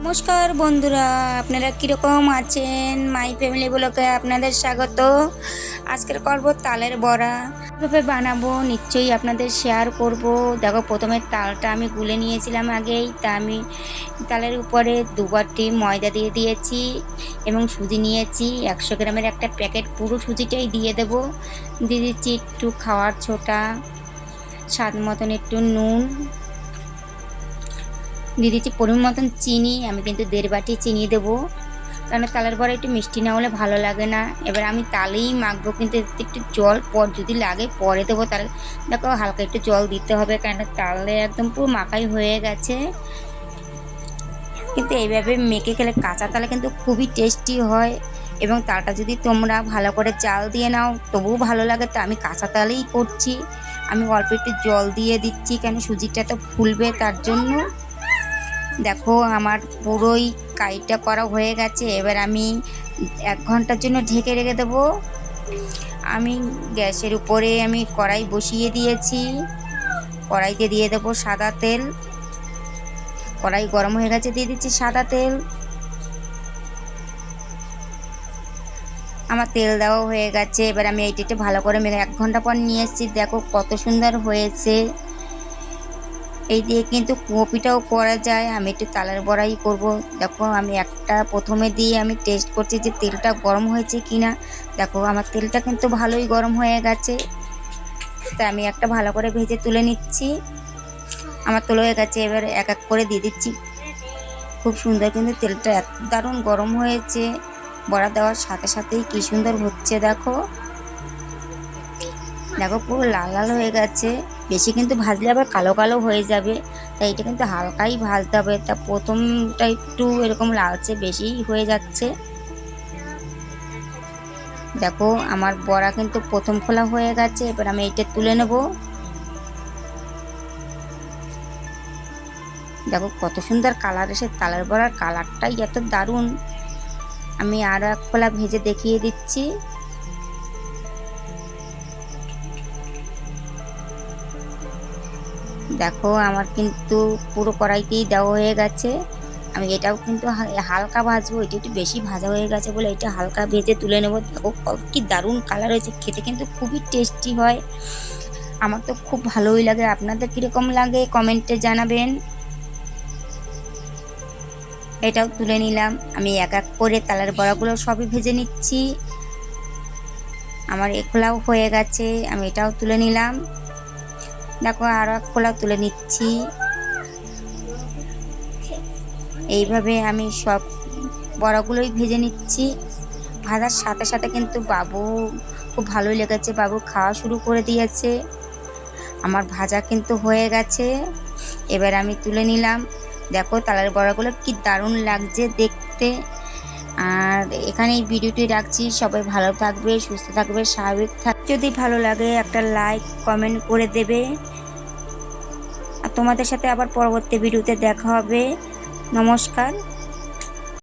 নমস্কার বন্ধুরা, আপনারা কীরকম আছেন? মাই ফ্যামিলি ব্লকে আপনাদের স্বাগত। আজকের করব তালের বড়া। কীভাবে বানাবো নিশ্চয়ই আপনাদের শেয়ার করব। দেখো, প্রথমে তালটা আমি গুলে নিয়েছিলাম আগেই। তা আমি তালের উপরে দুবারটি ময়দা দিয়ে দিয়েছি এবং সুজি নিয়েছি। একশো গ্রামের একটা প্যাকেট পুরো সুজিটাই দিয়ে দেব। দিয়ে দিচ্ছি একটু খাওয়ার ছোটা, স্বাদ মতন একটু নুন। দিয়ে দিচ্ছি পরিমাণ মতন চিনি, আমি কিন্তু দেড় বাটি চিনি দেবো। কারণ তালের বড়া একটু মিষ্টি না হলে ভালো লাগে না। এবার আমি তালেই মাখবো, কিন্তু একটু জল পর যদি লাগে পরে দেবো তাহলে দেখো হালকা একটু জল দিতে হবে কারণ তালে একদম পুরো মাখাই হয়ে গেছে। কিন্তু এইভাবে মেখে খেলে কাঁচা তালে কিন্তু খুবই টেস্টি হয়। এবং তালটা যদি তোমরা ভালো করে চাল দিয়ে নাও, তবুও ভালো লাগে। তো আমি কাঁচা তালেই করছি। আমি অল্প একটু জল দিয়ে দিচ্ছি, কেন সুজিটা তো ফুলবে তার জন্য। দেখো, আমার পুরোই কাইটা করা হয়ে গেছে। এবার আমি এক ঘণ্টার জন্য ঢেকে রেখে দেবো। আমি গ্যাসের উপরে আমি কড়াই বসিয়ে দিয়েছি। কড়াইতে দিয়ে দেবো সাদা তেল। কড়াই গরম হয়ে গেছে, দিয়ে দিচ্ছি সাদা তেল। আমার তেল দেওয়া হয়ে গেছে। এবার আমি এইটা ভালো করে মেখে এক ঘণ্টা পর নিয়ে এসেছি। দেখো কত সুন্দর হয়েছে। এই দিয়ে কিন্তু কুয়োপিটাও করা যায়। আমি একটু তালের বড়াই করব। দেখো, আমি একটা প্রথমে দিয়ে আমি টেস্ট করছি যে তেলটা গরম হয়েছে কি না দেখো, আমার তেলটা কিন্তু ভালোই গরম হয়ে গেছে। তাই আমি একটা ভালো করে ভেজে তুলে নিচ্ছি। আমার তোলা হয়ে গেছে, এবার এক এক করে দিয়ে দিচ্ছি। খুব সুন্দর কিন্তু তেলটা এত দারুণ গরম হয়েছে। বড়া দেওয়ার সাথে সাথেই কী সুন্দর হচ্ছে, দেখো। দেখো, পুরো লাল লাল হয়ে গেছে। বেশি কিন্তু ভাজলে আবার কালো কালো হয়ে যাবে। তাই এটা কিন্তু হালকাই ভাজতে হবে। তা প্রথমটা একটু এরকম লালচে বেশি হয়ে যাচ্ছে। দেখো, আমার বড়া কিন্তু প্রথম খোলা হয়ে গেছে। এবার আমি এটা তুলে নেব। দেখো, কত সুন্দর কালার এসে তালের বড়ার কালারটাই এত দারুণ। আমি আরও এক খোলা ভেজে দেখিয়ে দিচ্ছি। দেখো, আমার কিন্তু পুরো কড়াইতেই দেওয়া হয়ে গেছে। আমি এটাও কিন্তু হালকা ভাজবো, এটা একটু বেশি ভাজা হয়ে গেছে বলে এটা হালকা ভেজে তুলে নেব। দেখো কি দারুণ কালার হয়েছে, খেতে কিন্তু খুবই টেস্টি হয়। আমার তো খুব ভালোই লাগে, আপনাদের কীরকম লাগে কমেন্টে জানাবেন। এটাও তুলে নিলাম, আমি এক এক করে তালের বড়াগুলো সবই ভেজে নিচ্ছি। আমার এখোলাও হয়ে গেছে, আমি এটাও তুলে নিলাম। দেখো আরও এক খোলা তুলে নিচ্ছি। এইভাবে আমি সব বড়াগুলোই ভেজে নিচ্ছি। ভাজার সাথে সাথে কিন্তু বাবু খুব ভালোই লেগেছে। বাবু খাওয়া শুরু করে দিয়েছে। আমার ভাজা কিন্তু হয়ে গেছে। এবার আমি তুলে নিলাম। দেখো তালের বড়াগুলো কি দারুণ লাগছে দেখতে। আর এখানে এই ভিডিওটি রাখছি। সবাই ভালো থাকবে, সুস্থ থাকবে, স্বাভাবিক থাক যদি ভালো লাগে একটা লাইক কমেন্ট করে দেবে। আর তোমাদের সাথে আবার পরবর্তী ভিডিওতে দেখা হবে। নমস্কার।